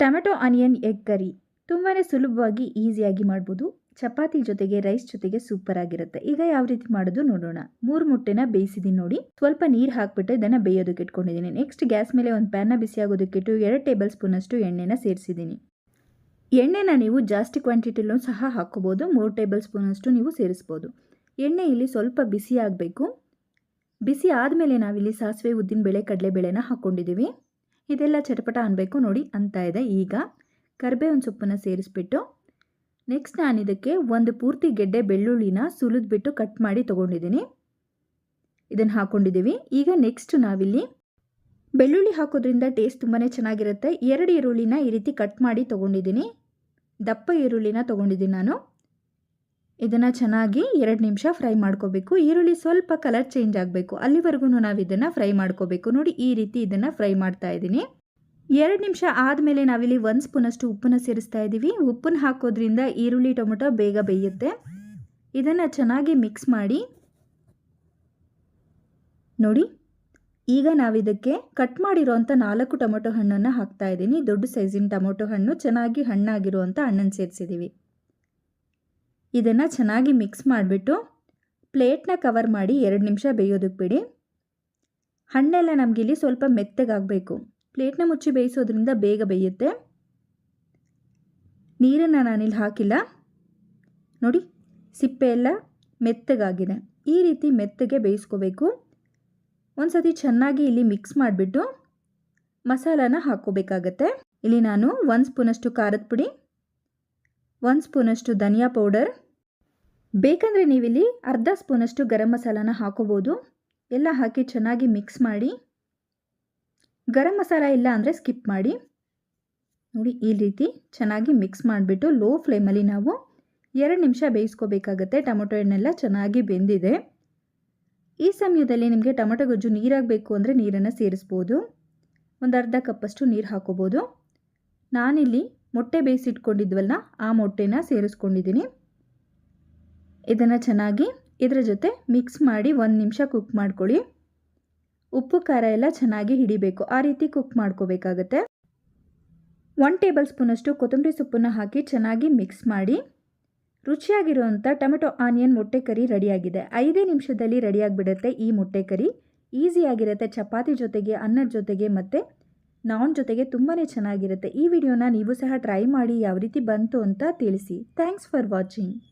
Tomato, onion, egg curry ತುಂಬಾ ಸುಲಭವಾಗಿ, ಈಸಿಯಾಗಿ ಮಾಡ್ಬೋದು. ಚಪಾತಿ ಜೊತೆಗೆ ರೈಸ್ ಜೊತೆಗೆ ಸೂಪರ್ ಆಗಿರುತ್ತೆ. ಈಗ ಯಾವ ರೀತಿ ಮಾಡೋದು ನೋಡೋಣ. ಮೂರು ಮುಟ್ಟೆನ ಬೇಯಿಸಿದೀನಿ ನೋಡಿ. ಸ್ವಲ್ಪ ನೀರು ಹಾಕ್ಬಿಟ್ಟು ಇದನ್ನು ಬೇಯೋದಕ್ಕೆ ಇಟ್ಕೊಂಡಿದ್ದೀನಿ ನೆಕ್ಸ್ಟ್ ಗ್ಯಾಸ್ ಮೇಲೆ ಒಂದು ಪ್ಯಾನ್ನ ಬಿಸಿ ಆಗೋದಕ್ಕಿಟ್ಟು ಎರಡು ಟೇಬಲ್ ಸ್ಪೂನಷ್ಟು ಎಣ್ಣೆನ ಸೇರಿಸಿದ್ದೀನಿ ಎಣ್ಣೆನ ನೀವು ಜಾಸ್ತಿ ಕ್ವಾಂಟಿಟಿಲೂ ಸಹ ಹಾಕ್ಕೋಬೋದು. ಮೂರು ಟೇಬಲ್ ಸ್ಪೂನಷ್ಟು ನೀವು ಸೇರಿಸ್ಬೋದು. ಎಣ್ಣೆ ಇಲ್ಲಿ ಸ್ವಲ್ಪ ಬಿಸಿ ಆಗಬೇಕು. ಬಿಸಿ ಆದಮೇಲೆ ನಾವಿಲ್ಲಿ ಸಾಸಿವೆ, ಉದ್ದಿನ ಬೇಳೆ ಕಡಲೆ ಕಡಲೆಬೇಳೆನ ಹಾಕ್ಕೊಂಡಿದ್ದೀವಿ ಇದೆಲ್ಲ ಚಟಪಟ ಅನ್ನಬೇಕು ನೋಡಿ ಅಂತ ಇದೆ. ಈಗ ಕರ್ಬೇವಿನ ಸೊಪ್ಪನ್ನು ಸೇರಿಸ್ಬಿಟ್ಟು ನೆಕ್ಸ್ಟ್ ನಾನು ಇದಕ್ಕೆ ಒಂದು ಪೂರ್ತಿ ಗೆಡ್ಡೆ ಬೆಳ್ಳುಳ್ಳಿನ ಸುಲಿದ್ಬಿಟ್ಟು ಕಟ್ ಮಾಡಿ ತೊಗೊಂಡಿದ್ದೀನಿ. ಇದನ್ನು ಹಾಕ್ಕೊಂಡಿದ್ದೀವಿ ಈಗ ನೆಕ್ಸ್ಟ್ ನಾವಿಲ್ಲಿ ಬೆಳ್ಳುಳ್ಳಿ ಹಾಕೋದ್ರಿಂದ ಟೇಸ್ಟ್ ತುಂಬಾ ಚೆನ್ನಾಗಿರುತ್ತೆ. ಎರಡು ಈರುಳ್ಳಿನ ಈ ರೀತಿ ಕಟ್ ಮಾಡಿ ತೊಗೊಂಡಿದ್ದೀನಿ. ದಪ್ಪ ಈರುಳ್ಳಿನ ತೊಗೊಂಡಿದ್ದೀನಿ ನಾನು. ಇದನ್ನು ಚೆನ್ನಾಗಿ ಎರಡು ನಿಮಿಷ ಫ್ರೈ ಮಾಡ್ಕೋಬೇಕು. ಈರುಳ್ಳಿ ಸ್ವಲ್ಪ ಕಲರ್ ಚೇಂಜ್ ಆಗಬೇಕು. ಅಲ್ಲಿವರೆಗೂ ನಾವು ಇದನ್ನು ಫ್ರೈ ಮಾಡ್ಕೋಬೇಕು. ನೋಡಿ, ಈ ರೀತಿ ಇದನ್ನು ಫ್ರೈ ಮಾಡ್ತಾ ಇದ್ದೀನಿ. ಎರಡು ನಿಮಿಷ ಆದಮೇಲೆ ನಾವಿಲ್ಲಿ ಒಂದು ಸ್ಪೂನಷ್ಟು ಉಪ್ಪನ್ನು ಸೇರಿಸ್ತಾ ಇದ್ದೀವಿ ಉಪ್ಪನ್ನು ಹಾಕೋದ್ರಿಂದ ಈರುಳ್ಳಿ, ಟೊಮೊಟೊ ಬೇಗ ಬೇಯುತ್ತೆ. ಇದನ್ನು ಚೆನ್ನಾಗಿ ಮಿಕ್ಸ್ ಮಾಡಿ. ನೋಡಿ, ಈಗ ನಾವಿದಕ್ಕೆ ಕಟ್ ಮಾಡಿರೋವಂಥ ನಾಲ್ಕು ಟೊಮೊಟೊ ಹಣ್ಣನ್ನು ಹಾಕ್ತಾ ಇದ್ದೀನಿ ದೊಡ್ಡ ಸೈಜಿನ ಟೊಮೊಟೊ ಹಣ್ಣು ಚೆನ್ನಾಗಿ ಹಣ್ಣಾಗಿರುವಂಥ ಹಣ್ಣನ್ನು ಸೇರಿಸಿದ್ದೀವಿ ಇದನ್ನು ಚೆನ್ನಾಗಿ ಮಿಕ್ಸ್ ಮಾಡಿಬಿಟ್ಟು ಪ್ಲೇಟ್ನ ಕವರ್ ಮಾಡಿ ಎರಡು ನಿಮಿಷ ಬೇಯೋದಕ್ಕೆ ಬಿಡಿ. ಹಣ್ಣೆಲ್ಲ ನಮಗಿಲ್ಲಿ ಸ್ವಲ್ಪ ಮೆತ್ತಗಾಗಬೇಕು. ಪ್ಲೇಟ್ನ ಮುಚ್ಚಿ ಬೇಯಿಸೋದ್ರಿಂದ ಬೇಗ ಬೇಯುತ್ತೆ. ನೀರನ್ನು ನಾನಿಲ್ಲಿ ಹಾಕಿಲ್ಲ. ನೋಡಿ, ಸಿಪ್ಪೆ ಎಲ್ಲ ಮೆತ್ತಗಾಗಿದೆ. ಈ ರೀತಿ ಮೆತ್ತಗೆ ಬೇಯಿಸ್ಕೋಬೇಕು. ಒಂದು ಸತಿ ಚೆನ್ನಾಗಿ ಇಲ್ಲಿ ಮಿಕ್ಸ್ ಮಾಡಿಬಿಟ್ಟು ಮಸಾಲಾನ ಹಾಕ್ಕೋಬೇಕಾಗತ್ತೆ. ಇಲ್ಲಿ ನಾನು ಒಂದು ಸ್ಪೂನಷ್ಟು ಖಾರದ ಪುಡಿ ಒಂದು ಸ್ಪೂನಷ್ಟು ಧನಿಯಾ ಪೌಡರ್. ಬೇಕಂದರೆ ನೀವಿಲ್ಲಿ ಅರ್ಧ ಸ್ಪೂನಷ್ಟು ಗರಂ ಮಸಾಲಾನ ಹಾಕೋಬೋದು. ಎಲ್ಲ ಹಾಕಿ ಚೆನ್ನಾಗಿ ಮಿಕ್ಸ್ ಮಾಡಿ. ಗರಂ ಮಸಾಲ ಇಲ್ಲ ಅಂದರೆ ಸ್ಕಿಪ್ ಮಾಡಿ. ನೋಡಿ, ಈ ರೀತಿ ಚೆನ್ನಾಗಿ ಮಿಕ್ಸ್ ಮಾಡಿಬಿಟ್ಟು ಲೋ ಫ್ಲೇಮಲ್ಲಿ ನಾವು ಎರಡು ನಿಮಿಷ ಬೇಯಿಸ್ಕೋಬೇಕಾಗತ್ತೆ. ಟೊಮೊಟೊ ಹಣ್ಣೆಲ್ಲ ಚೆನ್ನಾಗಿ ಬೆಂದಿದೆ. ಈ ಸಮಯದಲ್ಲಿ ನಿಮಗೆ ಟೊಮೊಟೊ ಗೊಜ್ಜು ನೀರಾಗಬೇಕು ಅಂದರೆ ನೀರನ್ನು ಸೇರಿಸ್ಬೋದು. ಒಂದು ಅರ್ಧ ಕಪ್ಪಷ್ಟು ನೀರು ಹಾಕೋಬೋದು. ನಾನಿಲ್ಲಿ ಮೊಟ್ಟೆ ಬೇಯಿಸಿಟ್ಕೊಂಡಿದ್ವಲ್ಲ ಆ ಮೊಟ್ಟೆನ ಸೇರಿಸ್ಕೊಂಡಿದ್ದೀನಿ. ಇದನ್ನು ಚೆನ್ನಾಗಿ ಇದರ ಜೊತೆ ಮಿಕ್ಸ್ ಮಾಡಿ ಒಂದು ನಿಮಿಷ ಕುಕ್ ಮಾಡ್ಕೊಳ್ಳಿ. ಉಪ್ಪು, ಖಾರ ಎಲ್ಲ ಚೆನ್ನಾಗಿ ಹಿಡಿಬೇಕು. ಆ ರೀತಿ ಕುಕ್ ಮಾಡ್ಕೋಬೇಕಾಗತ್ತೆ. ಒನ್ ಟೇಬಲ್ ಸ್ಪೂನಷ್ಟು ಕೊತ್ತಂಬರಿ ಸೊಪ್ಪನ್ನು ಹಾಕಿ ಚೆನ್ನಾಗಿ ಮಿಕ್ಸ್ ಮಾಡಿ. ರುಚಿಯಾಗಿರುವಂಥ ಟೊಮೆಟೊ, ಆನಿಯನ್, ಮೊಟ್ಟೆ ಕರಿ ರೆಡಿಯಾಗಿದೆ. ಐದೇ ನಿಮಿಷದಲ್ಲಿ ರೆಡಿಯಾಗಿಬಿಡುತ್ತೆ ಈ ಮೊಟ್ಟೆ ಕರಿ. ಈಸಿಯಾಗಿರುತ್ತೆ ಚಪಾತಿ ಜೊತೆಗೆ, ಅನ್ನದ ಜೊತೆಗೆ ಮತ್ತು ನಾನ್ ಜೊತೆಗೆ ತುಂಬಾ ಚೆನ್ನಾಗಿರುತ್ತೆ. ಈ ವಿಡಿಯೋನ ನೀವು ಸಹ ಟ್ರೈ ಮಾಡಿ, ಯಾವ ರೀತಿ ಬಂತು ಅಂತ ತಿಳಿಸಿ. Thanks for watching.